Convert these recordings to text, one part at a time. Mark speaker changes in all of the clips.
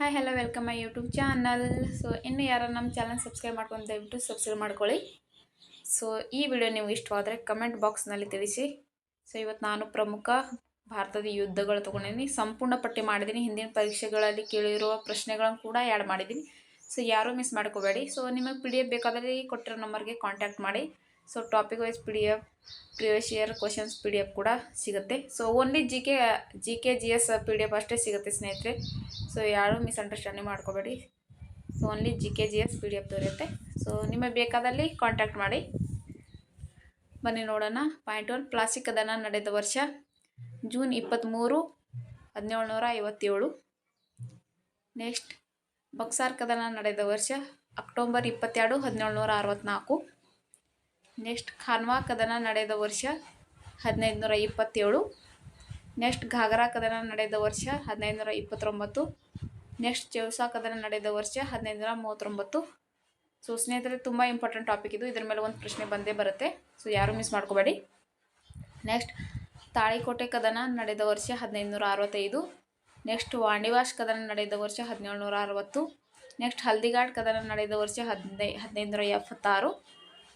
Speaker 1: Hi hello welcome my YouTube channel so ಇನ್ನು ಯಾರು ನಮ್ಮ ಚಾನಲ್ ಸಬ್ಸ್ಕ್ರೈಬ್ ಮಾಡ್ಕೊಂಡು ದಯವಿಟ್ಟು ಸಬ್ಸ್ಕ್ರೈಬ್ ಮಾಡ್ಕೊಳ್ಳಿ. ಸೊ ಈ ವಿಡಿಯೋ ನೀವು ಇಷ್ಟವಾದರೆ ಕಮೆಂಟ್ ಬಾಕ್ಸ್ನಲ್ಲಿ ತಿಳಿಸಿ. ಸೊ ಇವತ್ತು ನಾನು ಪ್ರಮುಖ ಭಾರತದ ಯುದ್ಧಗಳು ತೊಗೊಂಡಿದ್ದೀನಿ. ಸಂಪೂರ್ಣ ಪಟ್ಟಿ ಮಾಡಿದ್ದೀನಿ. ಹಿಂದಿನ ಪರೀಕ್ಷೆಗಳಲ್ಲಿ ಕೇಳಿರುವ ಪ್ರಶ್ನೆಗಳನ್ನು ಕೂಡ ಆ್ಯಡ್ ಮಾಡಿದ್ದೀನಿ. ಸೊ ಯಾರೂ ಮಿಸ್ ಮಾಡ್ಕೋಬೇಡಿ. ಸೊ ನಿಮಗೆ ಪಿ ಡಿ ಎಫ್ ಬೇಕಾದರೆ ಕೊಟ್ಟಿರೋ ನಂಬರ್ಗೆ ಕಾಂಟ್ಯಾಕ್ಟ್ ಮಾಡಿ. So topic wise P D F previous year questions P D F ಕೂಡ ಸಿಗುತ್ತೆ so only G K G K G S P D F ಅಷ್ಟೇ ಸಿಗುತ್ತೆ ಸ್ನೇಹಿತರೆ ಸೊ ಯಾರೂ ಮಿಸ್ಅಂಡರ್ಸ್ಟ್ಯಾಂಡಿಂಗ್ ಮಾಡ್ಕೋಬೇಡಿ so only G K G S P D F ದೊರೆಯುತ್ತೆ so ನಿಮಗೆ ಬೇಕಾದಲ್ಲಿ contact ಮಾಡಿ ಬನ್ನಿ ನೋಡೋಣ ಪಾಯಿಂಟ್ ಒನ್ ಪ್ಲಾಸ್ಟಿಕ್ ಕದನ ನಡೆದ ವರ್ಷ ಜೂನ್ ಇಪ್ಪತ್ತ್ಮೂರು ಹದಿನೇಳುನೂರ ಐವತ್ತೇಳು ನೆಕ್ಸ್ಟ್ ಬಕ್ಸಾರ್ ಕದನ ನಡೆದ ವರ್ಷ ಅಕ್ಟೋಬರ್ ಇಪ್ಪತ್ತೆರಡು ಹದಿನೇಳುನೂರ ಅರವತ್ತ್ನಾಲ್ಕು ನೆಕ್ಸ್ಟ್ ಖಾನ್ವಾ ಕದನ ನಡೆದ ವರ್ಷ ಹದಿನೈದು ನೂರ ಇಪ್ಪತ್ತೇಳು ನೆಕ್ಸ್ಟ್ ಘಾಗರಾ ಕದನ ನಡೆದ ವರ್ಷ ಹದಿನೈದು ನೂರ ಇಪ್ಪತ್ತೊಂಬತ್ತು ನೆಕ್ಸ್ಟ್ ಚೌಸಾ ಕದನ ನಡೆದ ವರ್ಷ ಹದಿನೈದು ನೂರ ಮೂವತ್ತೊಂಬತ್ತು ಸೊ ಸ್ನೇಹಿತರೆ, ತುಂಬ ಇಂಪಾರ್ಟೆಂಟ್ ಟಾಪಿಕ್ ಇದು. ಇದ್ರ ಮೇಲೆ ಒಂದು ಪ್ರಶ್ನೆ ಬಂದೇ ಬರುತ್ತೆ. ಸೊ ಯಾರೂ ಮಿಸ್ ಮಾಡ್ಕೋಬೇಡಿ. ನೆಕ್ಸ್ಟ್ ತಾಳಿಕೋಟೆ ಕದನ ನಡೆದ ವರ್ಷ ಹದಿನೈದು ನೂರ ಅರವತ್ತೈದು ನೆಕ್ಸ್ಟ್ ವಾಣಿವಾಶ್ ಕದನ ನಡೆದ ವರ್ಷ ಹದಿನೇಳು ನೂರ ಅರವತ್ತು ನೆಕ್ಸ್ಟ್ ಹಲ್ದಿಘಾಟ್ ಕದನ ನಡೆದ ವರ್ಷ ಹದಿನೈ ಹದಿನೈದು ನೂರ ಎಪ್ಪತ್ತಾರು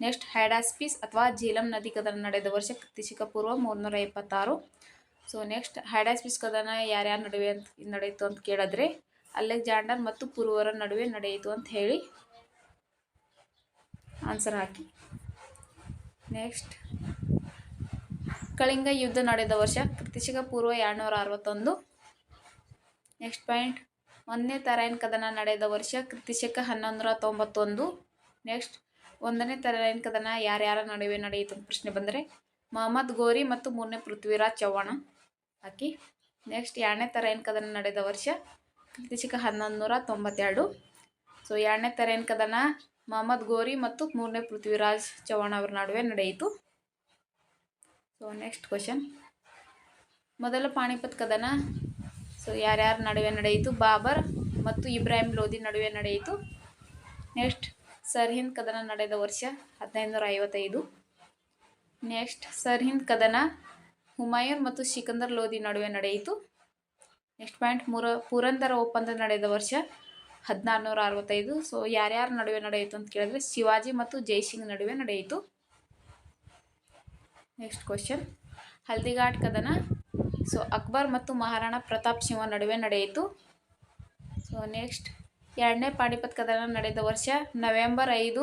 Speaker 1: ನೆಕ್ಸ್ಟ್ ಹ್ಯಾಡಾಸ್ಪೀಸ್ ಅಥವಾ ಜೀಲಂ ನದಿ ಕದನ ನಡೆದ ವರ್ಷ ಕ್ರಿತಿಶಿಕ ಪೂರ್ವ ಮೂರ್ನೂರ ಎಪ್ಪತ್ತಾರು. ಸೊ ನೆಕ್ಸ್ಟ್ ಹ್ಯಾಡಾಸ್ಪೀಸ್ ಕದನ ಯಾರ್ಯಾರ ನಡುವೆ ಅಂತ, ನಡೆಯಿತು ಅಂತ ಕೇಳಿದ್ರೆ ಅಲೆಕ್ಸಾಂಡರ್ ಮತ್ತು ಪೂರ್ವರ ನಡುವೆ ನಡೆಯಿತು ಅಂತ ಹೇಳಿ ಆನ್ಸರ್ ಹಾಕಿ. ನೆಕ್ಸ್ಟ್ ಕಳಿಂಗ ಯುದ್ಧ ನಡೆದ ವರ್ಷ ಕ್ರಿತಿಶಿಕ ಪೂರ್ವ ಎರಡುನೂರ ಅರವತ್ತೊಂದು. ನೆಕ್ಸ್ಟ್ ಪಾಯಿಂಟ್ ಒಂದನೇ ತರೈನ್ ಕದನ ನಡೆದ ವರ್ಷ ಕ್ರಿತಿಶಿಕ ಹನ್ನೊಂದು ನೂರ ತೊಂಬತ್ತೊಂದು. ನೆಕ್ಸ್ಟ್ ಒಂದನೇ ತರಾಯಿನ್ ಕದನ ಯಾರ್ಯಾರ ನಡುವೆ ನಡೆಯಿತು ಪ್ರಶ್ನೆ ಬಂದರೆ ಮೊಹಮ್ಮದ್ ಗೋರಿ ಮತ್ತು ಮೂರನೇ ಪೃಥ್ವಿರಾಜ್ ಚವ್ಹಾಣ. ಹಾಕಿ ನೆಕ್ಸ್ಟ್ ಎರಡನೇ ತರೈನ್ ಕದನ ನಡೆದ ವರ್ಷ ಕ್ರಿಶಕ ಹನ್ನೊಂದು ನೂರ ತೊಂಬತ್ತೆರಡು. ಸೊ ಎರಡನೇ ತರೈನ್ ಕದನ ಮೊಹಮ್ಮದ್ ಗೋರಿ ಮತ್ತು ಮೂರನೇ ಪೃಥ್ವಿರಾಜ್ ಚವ್ಹಾಣ್ ಅವರ ನಡುವೆ ನಡೆಯಿತು. ಸೊ ನೆಕ್ಸ್ಟ್ ಕ್ವಶನ್ ಮೊದಲ ಪಾಣಿಪತ್ ಕದನ. ಸೊ ಯಾರ್ಯಾರ ನಡುವೆ ನಡೆಯಿತು? ಬಾಬರ್ ಮತ್ತು ಇಬ್ರಾಹಿಂ ಲೋಧಿ ನಡುವೆ ನಡೆಯಿತು. ನೆಕ್ಸ್ಟ್ ಸರ್ಹಿಂದ್ ಕದನ ನಡೆದ ವರ್ಷ ಹದಿನೈದು ನೂರ ಐವತ್ತೈದು ನೆಕ್ಸ್ಟ್ ಸರ್ಹಿಂದ್ ಕದನ ಹುಮಾಯೂನ್ ಮತ್ತು ಸಿಕಂದರ್ ಲೋಧಿ ನಡುವೆ ನಡೆಯಿತು. ನೆಕ್ಸ್ಟ್ ಪಾಯಿಂಟ್ ಮೂರ, ಪುರಂದರ ಒಪ್ಪಂದ ನಡೆದ ವರ್ಷ ಹದಿನಾರು ನೂರ ಅರವತ್ತೈದು ಸೊ ಯಾರ್ಯಾರ ನಡುವೆ ನಡೆಯಿತು ಅಂತ ಕೇಳಿದ್ರೆ ಶಿವಾಜಿ ಮತ್ತು ಜೈಸಿಂಗ್ ನಡುವೆ ನಡೆಯಿತು. ನೆಕ್ಸ್ಟ್ ಕ್ವಶನ್ ಹಲ್ದಿಘಾಟ್ ಕದನ ಸೊ ಅಕ್ಬರ್ ಮತ್ತು ಮಹಾರಾಣಾ ಪ್ರತಾಪ್ ಸಿಂಹ ನಡುವೆ ನಡೆಯಿತು. ಸೊ ನೆಕ್ಸ್ಟ್ ಎರಡನೇ ಪಾಣಿಪತ್ ಕದನ ನಡೆದ ವರ್ಷ ನವೆಂಬರ್ ಐದು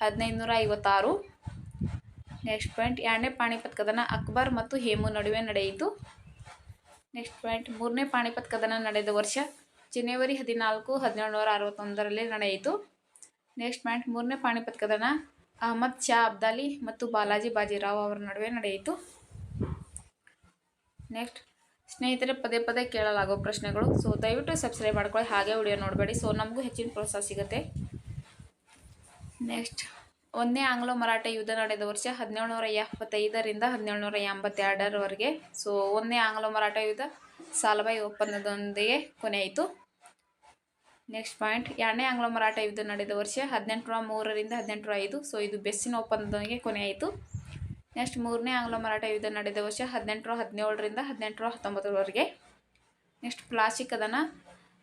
Speaker 1: ಹದಿನೈದು ನೂರ ಐವತ್ತಾರು ನೆಕ್ಸ್ಟ್ ಪಾಯಿಂಟ್ ಎರಡನೇ ಪಾಣಿಪತ್ ಕದನ ಅಕ್ಬರ್ ಮತ್ತು ಹೇಮು ನಡುವೆ ನಡೆಯಿತು. ನೆಕ್ಸ್ಟ್ ಪಾಯಿಂಟ್ ಮೂರನೇ ಪಾಣಿಪತ್ ಕದನ ನಡೆದ ವರ್ಷ ಜನವರಿ ಹದಿನಾಲ್ಕು ಹದಿನೇಳು ನೂರ ಅರವತ್ತೊಂದರಲ್ಲಿ ನಡೆಯಿತು. ನೆಕ್ಸ್ಟ್ ಪಾಯಿಂಟ್ ಮೂರನೇ ಪಾಣಿಪತ್ ಕದನ ಅಹಮದ್ ಶಾ ಅಬ್ದಾಲಿ ಮತ್ತು ಬಾಲಾಜಿ ಬಾಜಿರಾವ್ ಅವರ ನಡುವೆ ನಡೆಯಿತು. ನೆಕ್ಸ್ಟ್ ಸ್ನೇಹಿತರೆ, ಪದೇ ಪದೇ ಕೇಳಲಾಗೋ ಪ್ರಶ್ನೆಗಳು. ಸೊ ದಯವಿಟ್ಟು ಸಬ್ಸ್ಕ್ರೈಬ್ ಮಾಡ್ಕೊಳ್ಳಿ. ಹಾಗೆ ವಿಡಿಯೋ ನೋಡಬೇಡಿ. ಸೊ ನಮಗೂ ಹೆಚ್ಚಿನ ಪ್ರೋತ್ಸಾಹ ಸಿಗುತ್ತೆ. ನೆಕ್ಸ್ಟ್ ಒಂದನೇ ಆಂಗ್ಲೋ ಮರಾಠ ಯುದ್ಧ ನಡೆದ ವರ್ಷ ಹದಿನೇಳು ನೂರ ಎಪ್ಪತ್ತೈದರಿಂದ ಹದಿನೇಳು ನೂರ ಎಂಬತ್ತೆರಡರವರೆಗೆ. ಸೊ ಒಂದನೇ ಆಂಗ್ಲೋ ಮರಾಠ ಯುದ್ಧ ಸಾಲಬಾಯಿ ಒಪ್ಪಂದದೊಂದಿಗೆ ಕೊನೆಯಾಯಿತು. ನೆಕ್ಸ್ಟ್ ಪಾಯಿಂಟ್ ಎರಡನೇ ಆಂಗ್ಲೋ ಮರಾಠ ಯುದ್ಧ ನಡೆದ ವರ್ಷ ಹದಿನೆಂಟುನೂರ ಮೂರರಿಂದ ಹದಿನೆಂಟುನೂರ ಐದು. ಸೊ ಇದು ಬೆಸ್ಸಿನ ಒಪ್ಪಂದದೊಂದಿಗೆ ಕೊನೆಯಾಯಿತು. ನೆಕ್ಸ್ಟ್ ಮೂರನೇ ಆಂಗ್ಲ ಮರಾಠ ಯುದ್ಧ ನಡೆದ ವರ್ಷ ಹದಿನೆಂಟರ ಹದಿನೇಳರಿಂದ ಹದಿನೆಂಟರ ಹತ್ತೊಂಬತ್ತರವರೆಗೆ. ನೆಕ್ಸ್ಟ್ ಪ್ಲಾಸ್ಟಿಕ್ ಕದನ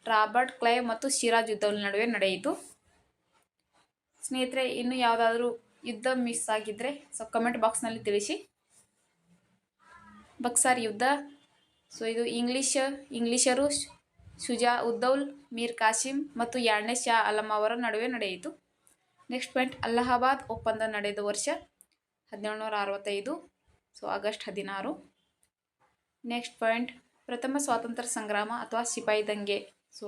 Speaker 1: ರಾಬರ್ಟ್ ಕ್ಲೈವ್ ಮತ್ತು ಶಿರಾಜ್ ಯುದ್ಧಗಳ ನಡುವೆ ನಡೆಯಿತು. ಸ್ನೇಹಿತರೆ, ಇನ್ನು ಯಾವುದಾದ್ರೂ ಯುದ್ಧ ಮಿಸ್ ಆಗಿದ್ದರೆ ಸೊ ಕಮೆಂಟ್ ಬಾಕ್ಸ್ನಲ್ಲಿ ತಿಳಿಸಿ. ಬಕ್ಸಾರ್ ಯುದ್ಧ. ಸೊ ಇದು ಇಂಗ್ಲೀಷ್, ಇಂಗ್ಲೀಷರು ಶುಜಾ ಉದ್ದೌಲ್, ಮೀರ್ ಕಾಸಿಂ ಮತ್ತು ಎರಡನೇ ಶಾ ಅಲಂ ಅವರ ನಡುವೆ ನಡೆಯಿತು. ನೆಕ್ಸ್ಟ್ ಪಾಯಿಂಟ್ ಅಲಹಾಬಾದ್ ಒಪ್ಪಂದ ನಡೆದ ವರ್ಷ ಹದಿನೇಳುನೂರ ಅರವತ್ತೈದು ಸೊ ಆಗಸ್ಟ್ ಹದಿನಾರು. ನೆಕ್ಸ್ಟ್ ಪಾಯಿಂಟ್ ಪ್ರಥಮ ಸ್ವಾತಂತ್ರ್ಯ ಸಂಗ್ರಾಮ ಅಥವಾ ಸಿಪಾಯಿ ದಂಗೆ. ಸೊ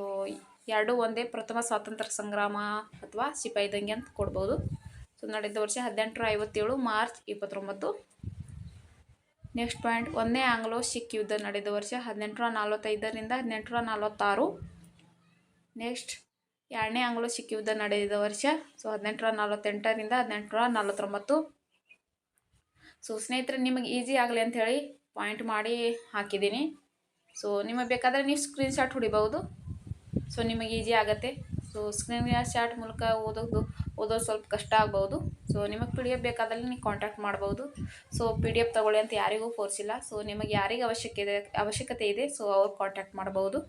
Speaker 1: ಎರಡೂ ಒಂದೇ ಪ್ರಥಮ ಸ್ವಾತಂತ್ರ್ಯ ಸಂಗ್ರಾಮ ಅಥವಾ ಸಿಪಾಯಿ ದಂಗೆ ಅಂತ ಕೊಡ್ಬೋದು. ಸೊ ನಡೆದ ವರ್ಷ ಹದಿನೆಂಟುನೂರ ಐವತ್ತೇಳು ಮಾರ್ಚ್ ಇಪ್ಪತ್ತೊಂಬತ್ತು. ನೆಕ್ಸ್ಟ್ ಪಾಯಿಂಟ್ ಒಂದನೇ ಆಂಗ್ಲೋ ಸಿಖ್ ಯುದ್ಧ ನಡೆದ ವರ್ಷ ಹದಿನೆಂಟುನೂರ ನಲ್ವತ್ತೈದರಿಂದ ಹದಿನೆಂಟುನೂರ ನಲ್ವತ್ತಾರು ನೆಕ್ಸ್ಟ್ ಎರಡನೇ ಆಂಗ್ಲೋ ಸಿಖ್ ಯುದ್ಧ ನಡೆದ ವರ್ಷ ಸೊ ಹದಿನೆಂಟುನೂರ ನಲ್ವತ್ತೆಂಟರಿಂದ ಹದಿನೆಂಟುನೂರ ನಲ್ವತ್ತೊಂಬತ್ತು ಸೊ ಸ್ನೇಹಿತರೆ, ನಿಮಗೆ ಈಸಿ ಆಗಲಿ ಅಂಥೇಳಿ ಪಾಯಿಂಟ್ ಮಾಡಿ ಹಾಕಿದ್ದೀನಿ. ಸೊ ನಿಮಗೆ ಬೇಕಾದರೆ ನೀವು ಸ್ಕ್ರೀನ್ ಶಾಟ್ ಹೊಡಿಬೋದು ಸೊ ನಿಮಗೆ ಈಸಿ ಆಗುತ್ತೆ. ಸೊ ಸ್ಕ್ರೀನ್ ಶಾಟ್ ಮೂಲಕ ಓದೋದು ಓದೋದು ಸ್ವಲ್ಪ ಕಷ್ಟ ಆಗ್ಬೋದು ಸೊ ನಿಮಗೆ ಪಿ ಡಿ ಎಫ್ ಬೇಕಾದಲ್ಲಿ ನೀವು ಕಾಂಟ್ಯಾಕ್ಟ್ ಮಾಡ್ಬೋದು ಸೊ ಪಿ ಡಿ ಎಫ್ ತೊಗೊಳ್ಳಿ ಅಂತ ಯಾರಿಗೂ ಫೋರ್ಸಿಲ್ಲ ಸೊ ನಿಮಗೆ ಯಾರಿಗೆ ಅವಶ್ಯಕತೆ ಅವಶ್ಯಕತೆ ಇದೆ ಸೊ ಅವ್ರು ಕಾಂಟ್ಯಾಕ್ಟ್ ಮಾಡ್ಬೋದು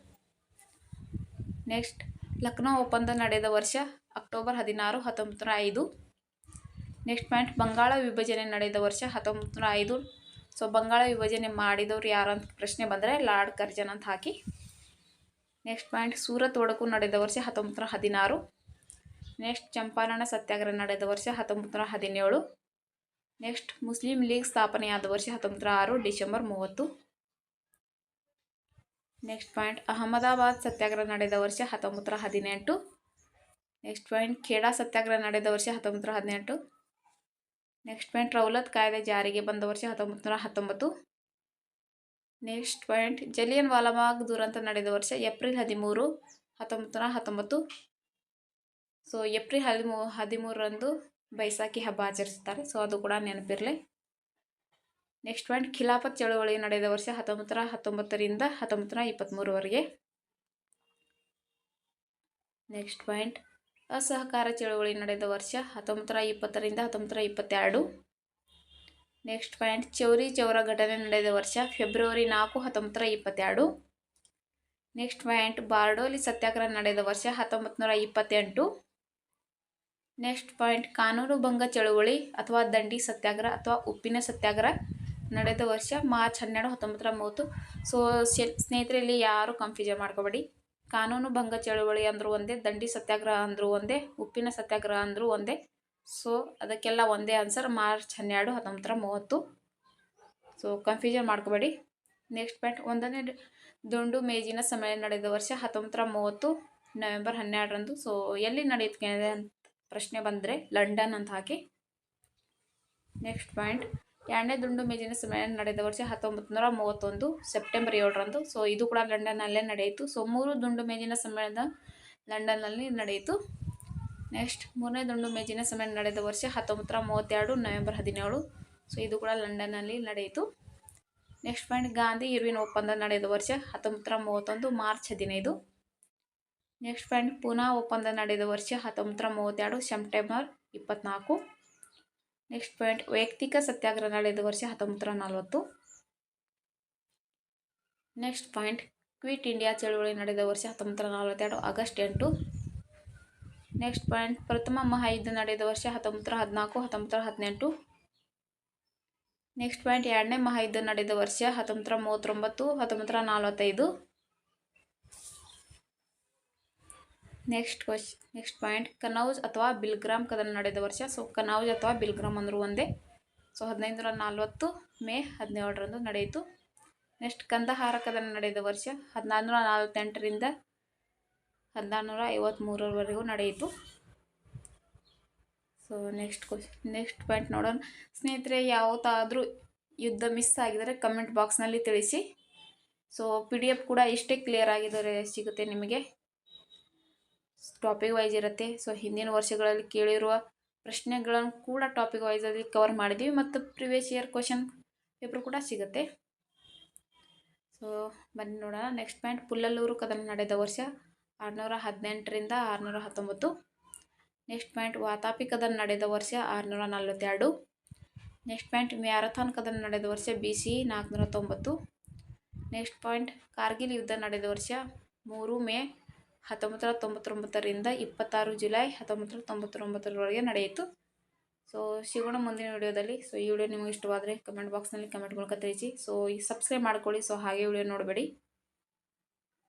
Speaker 1: ನೆಕ್ಸ್ಟ್ ಲಕ್ನೋ ಒಪ್ಪಂದ ನಡೆದ ವರ್ಷ ಅಕ್ಟೋಬರ್ ಹದಿನಾರು ಹತ್ತೊಂಬತ್ತು ನೂರ ಐದು. ನೆಕ್ಸ್ಟ್ ಪಾಯಿಂಟ್, ಬಂಗಾಳ ವಿಭಜನೆ ನಡೆದ ವರ್ಷ ಹತ್ತೊಂಬತ್ತು ನೂರ ಐದು. ಸೊ ಬಂಗಾಳ ವಿಭಜನೆ ಮಾಡಿದವರು ಯಾರು ಅಂತ ಪ್ರಶ್ನೆ ಬಂದರೆ ಲಾರ್ಡ್ ಕರ್ಜನ್ ಅಂತ ಹಾಕಿ. ನೆಕ್ಸ್ಟ್ ಪಾಯಿಂಟ್, ಸೂರತ್ ಒಡಕು ನಡೆದ ವರ್ಷ ಹತ್ತೊಂಬತ್ತು ನೂರ ಹದಿನಾರು. ನೆಕ್ಸ್ಟ್, ಚಂಪಾರಣ ಸತ್ಯಾಗ್ರಹ ನಡೆದ ವರ್ಷ ಹತ್ತೊಂಬತ್ತು ನೂರ ಹದಿನೇಳು. ನೆಕ್ಸ್ಟ್, ಮುಸ್ಲಿಂ ಲೀಗ್ ಸ್ಥಾಪನೆಯಾದ ವರ್ಷ ಹತ್ತೊಂಬತ್ತು ನೂರ ಆರು, ಡಿಸೆಂಬರ್ ಮೂವತ್ತು. ನೆಕ್ಸ್ಟ್ ಪಾಯಿಂಟ್, ಅಹಮದಾಬಾದ್ ಸತ್ಯಾಗ್ರಹ ನಡೆದ ವರ್ಷ ಹತ್ತೊಂಬತ್ತು ನೂರ ಹದಿನೆಂಟು. ನೆಕ್ಸ್ಟ್ ಪಾಯಿಂಟ್, ಖೇಡಾ ಸತ್ಯಾಗ್ರಹ ನಡೆದ ವರ್ಷ ಹತ್ತೊಂಬತ್ತು ನೂರ ಹದಿನೆಂಟು. ನೆಕ್ಸ್ಟ್ ಪಾಯಿಂಟ್ ರೌಲತ್ ಕಾಯ್ದೆ ಜಾರಿಗೆ ಬಂದ ವರ್ಷ ಹತ್ತೊಂಬತ್ತು ನೂರ ಹತ್ತೊಂಬತ್ತು. ನೆಕ್ಸ್ಟ್ ಪಾಯಿಂಟ್ ಜಲಿಯನ್ ವಾಲಾಬಾಗ್ ದುರಂತ ನಡೆದ ವರ್ಷ ಏಪ್ರಿಲ್ ಹದಿಮೂರು ಹತ್ತೊಂಬತ್ತು ನೂರ ಹತ್ತೊಂಬತ್ತು. ಸೊ ಏಪ್ರಿಲ್ ಹದಿಮೂ, ಹದಿಮೂರರಂದು ಬೈಸಾಖಿ ಹಬ್ಬ ಆಚರಿಸ್ತಾರೆ ಸೊ ಅದು ಕೂಡ ನೆನಪಿರಲಿ. ನೆಕ್ಸ್ಟ್ ಪಾಯಿಂಟ್ ಖಿಲಾಫತ್ ಚಳುವಳಿ ನಡೆದ ವರ್ಷ ಹತ್ತೊಂಬತ್ತು ನೂರ ಹತ್ತೊಂಬತ್ತರಿಂದ ಹತ್ತೊಂಬತ್ತು ನೂರ ಇಪ್ಪತ್ತ್ಮೂರವರೆಗೆ ನೆಕ್ಸ್ಟ್ ಪಾಯಿಂಟ್ ಅಸಹಕಾರ ಚಳುವಳಿ ನಡೆದ ವರ್ಷ ಹತ್ತೊಂಬತ್ತರ ಇಪ್ಪತ್ತರಿಂದ ಹತ್ತೊಂಬತ್ತರ ಇಪ್ಪತ್ತೆರಡು. ನೆಕ್ಸ್ಟ್ ಪಾಯಿಂಟ್ ಚೌರಿ ಚೌರ ಘಟನೆ ನಡೆದ ವರ್ಷ ಫೆಬ್ರವರಿ ನಾಲ್ಕು ಹತ್ತೊಂಬತ್ತು ನೂರ ಇಪ್ಪತ್ತೆರಡು. ನೆಕ್ಸ್ಟ್ ಪಾಯಿಂಟ್ ಬಾರ್ಡೋಲಿ ಸತ್ಯಾಗ್ರಹ ನಡೆದ ವರ್ಷ ಹತ್ತೊಂಬತ್ತು ನೂರ ಇಪ್ಪತ್ತೆಂಟು. ನೆಕ್ಸ್ಟ್ ಪಾಯಿಂಟ್ ಕಾನೂನು ಭಂಗ ಚಳುವಳಿ ಅಥವಾ ದಂಡಿ ಸತ್ಯಾಗ್ರಹ ಅಥವಾ ಉಪ್ಪಿನ ಸತ್ಯಾಗ್ರಹ ನಡೆದ ವರ್ಷ ಮಾರ್ಚ್ ಹನ್ನೆರಡು ಹತ್ತೊಂಬತ್ತರ ಮೂವತ್ತು. ಸೊ ಸ್ನೇಹಿತರಲ್ಲಿ ಯಾರು ಕನ್ಫ್ಯೂಷನ್ ಮಾಡ್ಕೋಬೇಡಿ. ಕಾನೂನು ಭಂಗ ಚಳುವಳಿ ಅಂದರೂ ಒಂದೇ, ದಂಡಿ ಸತ್ಯಾಗ್ರಹ ಅಂದರೂ ಒಂದೇ, ಉಪ್ಪಿನ ಸತ್ಯಾಗ್ರಹ ಅಂದರೂ ಒಂದೇ. ಸೊ ಅದಕ್ಕೆಲ್ಲ ಒಂದೇ ಆನ್ಸರ್ ಮಾರ್ಚ್ ಹನ್ನೆರಡು, ಹತ್ತೊಂಬತ್ತರ ಮೂವತ್ತು. ಸೊ ಕನ್ಫ್ಯೂಷನ್ ಮಾಡ್ಕೋಬೇಡಿ. ನೆಕ್ಸ್ಟ್ ಪಾಯಿಂಟ್ ಒಂದನೇ ದುಂಡು ಮೇಜಿನ ಸಮಯ ನಡೆದ ವರ್ಷ ಹತ್ತೊಂಬತ್ತರ ಮೂವತ್ತು, ನವೆಂಬರ್ ಹನ್ನೆರಡರಂದು. ಸೊ ಎಲ್ಲಿ ನಡೆಯುತ್ತೆ ಅಂತ ಪ್ರಶ್ನೆ ಬಂದರೆ ಲಂಡನ್ ಅಂತ ಹಾಕಿ. ನೆಕ್ಸ್ಟ್ ಪಾಯಿಂಟ್ ಎರಡನೇ ದುಂಡು ಮೇಜಿನ ಸಮ್ಮೇಳನ ನಡೆದ ವರ್ಷ ಹತ್ತೊಂಬತ್ತು ನೂರ ಮೂವತ್ತೊಂದು ಸೆಪ್ಟೆಂಬರ್ ಏಳರಂದು. ಸೊ ಇದು ಕೂಡ ಲಂಡನ್ನಲ್ಲೇ ನಡೆಯಿತು. ಸೊ ಮೂರು ದುಂಡು ಮೇಜಿನ ಸಮ್ಮೇಳನ ಲಂಡನ್ನಲ್ಲಿ ನಡೆಯಿತು. ನೆಕ್ಸ್ಟ್ ಮೂರನೇ ದುಂಡು ಮೇಜಿನ ಸಮ್ಮೇಳನ ನಡೆದ ವರ್ಷ ಹತ್ತೊಂಬತ್ತರ ಮೂವತ್ತೆರಡು ನವೆಂಬರ್ ಹದಿನೇಳು. ಸೊ ಇದು ಕೂಡ ಲಂಡನ್ನಲ್ಲಿ ನಡೆಯಿತು. ನೆಕ್ಸ್ಟ್ ಪಾಯಿಂಟ್ ಗಾಂಧಿ ಇರ್ವಿನ್ ಒಪ್ಪಂದ ನಡೆದ ವರ್ಷ ಹತ್ತೊಂಬತ್ತರ ಮೂವತ್ತೊಂದು ಮಾರ್ಚ್ ಹದಿನೈದು. ನೆಕ್ಸ್ಟ್ ಪಾಯಿಂಟ್ ಪುನಾ ಒಪ್ಪಂದ ನಡೆದ ವರ್ಷ ಹತ್ತೊಂಬತ್ತರ ಮೂವತ್ತೆರಡು ಸೆಪ್ಟೆಂಬರ್ ಇಪ್ಪತ್ತ್ನಾಲ್ಕು ನೆಕ್ಸ್ಟ್ ಪಾಯಿಂಟ್ ವೈಯಕ್ತಿಕ ಸತ್ಯಾಗ್ರಹ ನಡೆದ ವರ್ಷ ಹತ್ತೊಂಬತ್ತರ ನಲವತ್ತು. ನೆಕ್ಸ್ಟ್ ಪಾಯಿಂಟ್ ಕ್ವಿಟ್ ಇಂಡಿಯಾ ಚಳುವಳಿ ನಡೆದ ವರ್ಷ ಹತ್ತೊಂಬತ್ತರ ನಲವತ್ತೆರಡು, ಆಗಸ್ಟ್ ಎಂಟು. ನೆಕ್ಸ್ಟ್ ಪಾಯಿಂಟ್ ಪ್ರಥಮ ಮಹಾಯುದ್ಧ ನಡೆದ ವರ್ಷ ಹತ್ತೊಂಬತ್ತರ ಹದಿನಾಲ್ಕು ಹತ್ತೊಂಬತ್ತರ ಹದಿನೆಂಟು. ನೆಕ್ಸ್ಟ್ ಪಾಯಿಂಟ್ ಎರಡನೇ ಮಹಾಯುದ್ಧ ನಡೆದ ವರ್ಷ ಹತ್ತೊಂಬತ್ತರ ಮೂವತ್ತೊಂಬತ್ತು ಹತ್ತೊಂಬತ್ತರ ನಲವತ್ತೈದು. Next question next point Kannauj ಅಥವಾ ಬಿಲ್ಗ್ರಾಮ್ ಕದನ ನಡೆದ ವರ್ಷ. ಸೊ ಕನೌಜ್ ಅಥವಾ ಬಿಲ್ಗ್ರಾಮ್ ಅಂದರು ಒಂದೇ. ಸೊ ಹದಿನೈದು ನಲ್ವತ್ತು ಮೇ ಹದಿನೇಳರಂದು ನಡೆಯಿತು. ನೆಕ್ಸ್ಟ್ ಕಂದಹಾರ ಕದನ ನಡೆದ ವರ್ಷ. ಹದಿನಾರು ನೂರ ನಲ್ವತ್ತೆಂಟರಿಂದ ಹದಿನಾರು ನೂರ ಐವತ್ತ್ಮೂರರವರೆಗೂ ನಡೆಯಿತು. So next question next point ನೋಡೋಣ. ಸ್ನೇಹಿತರೆ, ಯಾವತ್ತಾದರೂ ಯುದ್ಧ ಮಿಸ್ ಆಗಿದರೆ ಕಮೆಂಟ್ ಬಾಕ್ಸ್ನಲ್ಲಿ ತಿಳಿಸಿ. ಸೊ ಪಿ ಡಿ ಎಫ್ ಕೂಡ ಇಷ್ಟೇ ಕ್ಲಿಯರ್ ಆಗಿದ್ದರೆ ಸಿಗುತ್ತೆ ನಿಮಗೆ. ಟಾಪಿಕ್ ವೈಸ್ ಇರುತ್ತೆ. ಸೊ ಹಿಂದಿನ ವರ್ಷಗಳಲ್ಲಿ ಕೇಳಿರುವ ಪ್ರಶ್ನೆಗಳನ್ನು ಕೂಡ ಟಾಪಿಕ್ ವೈಸಲ್ಲಿ ಕವರ್ ಮಾಡಿದ್ದೀವಿ ಮತ್ತು ಪ್ರಿವಿಯಸ್ ಇಯರ್ ಕ್ವಶನ್ ಪೇಪರ್ ಕೂಡ ಸಿಗುತ್ತೆ. ಸೊ ಬನ್ನಿ ನೋಡೋಣ. ನೆಕ್ಸ್ಟ್ ಪಾಯಿಂಟ್ ಪುಲ್ಲಲ್ಲೂರು ಕದನ ನಡೆದ ವರ್ಷ ಆರುನೂರ ಹದಿನೆಂಟರಿಂದ ಆರುನೂರ ಹತ್ತೊಂಬತ್ತು. ನೆಕ್ಸ್ಟ್ ಪಾಯಿಂಟ್ ವಾತಾಪಿ ಕದನ ನಡೆದ ವರ್ಷ ಆರುನೂರ ನಲ್ವತ್ತೆರಡು. ನೆಕ್ಸ್ಟ್ ಪಾಯಿಂಟ್ ಮ್ಯಾರಥಾನ್ ಕದನ ನಡೆದ ವರ್ಷ ಬಿ ಸಿ ನಾಲ್ಕುನೂರ ತೊಂಬತ್ತು. ನೆಕ್ಸ್ಟ್ ಪಾಯಿಂಟ್ ಕಾರ್ಗಿಲ್ ಯುದ್ಧ ನಡೆದ ವರ್ಷ ಮೂರು ಮೇ ಹತ್ತೊಂಬತ್ತು ನೂರ ತೊಂಬತ್ತೊಂಬತ್ತರಿಂದ ಇಪ್ಪತ್ತಾರು ಜುಲೈ ಹತ್ತೊಂಬತ್ತು ನೂರ ತೊಂಬತ್ತೊಂಬತ್ತರವರೆಗೆ ನಡೆಯಿತು. ಸೊ ಸಿಗೋಣ ಮುಂದಿನ ವಿಡಿಯೋದಲ್ಲಿ ಸೊ ಈ ವಿಡಿಯೋ ನಿಮಗೆ ಇಷ್ಟವಾದರೆ ಕಮೆಂಟ್ ಬಾಕ್ಸ್ನಲ್ಲಿ ಕಮೆಂಟ್ ಮೂಲಕ ತಿಳಿಸಿ. ಸೊ ಈ ಸಬ್ಸ್ಕ್ರೈಬ್ ಮಾಡ್ಕೊಳ್ಳಿ ಸೊ ಹಾಗೆ ವಿಡಿಯೋ ನೋಡಬೇಡಿ.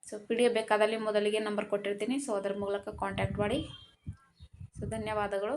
Speaker 1: ಸೊ ಪಿ ಡಿ ಎಫ್ ಬೇಕಾದಲ್ಲಿ ಮೊದಲಿಗೆ ನಂಬರ್ ಕೊಟ್ಟಿರ್ತೀನಿ ಸೊ ಅದರ ಮೂಲಕ ಕಾಂಟ್ಯಾಕ್ಟ್ ಮಾಡಿ. ಸೊ ಧನ್ಯವಾದಗಳು.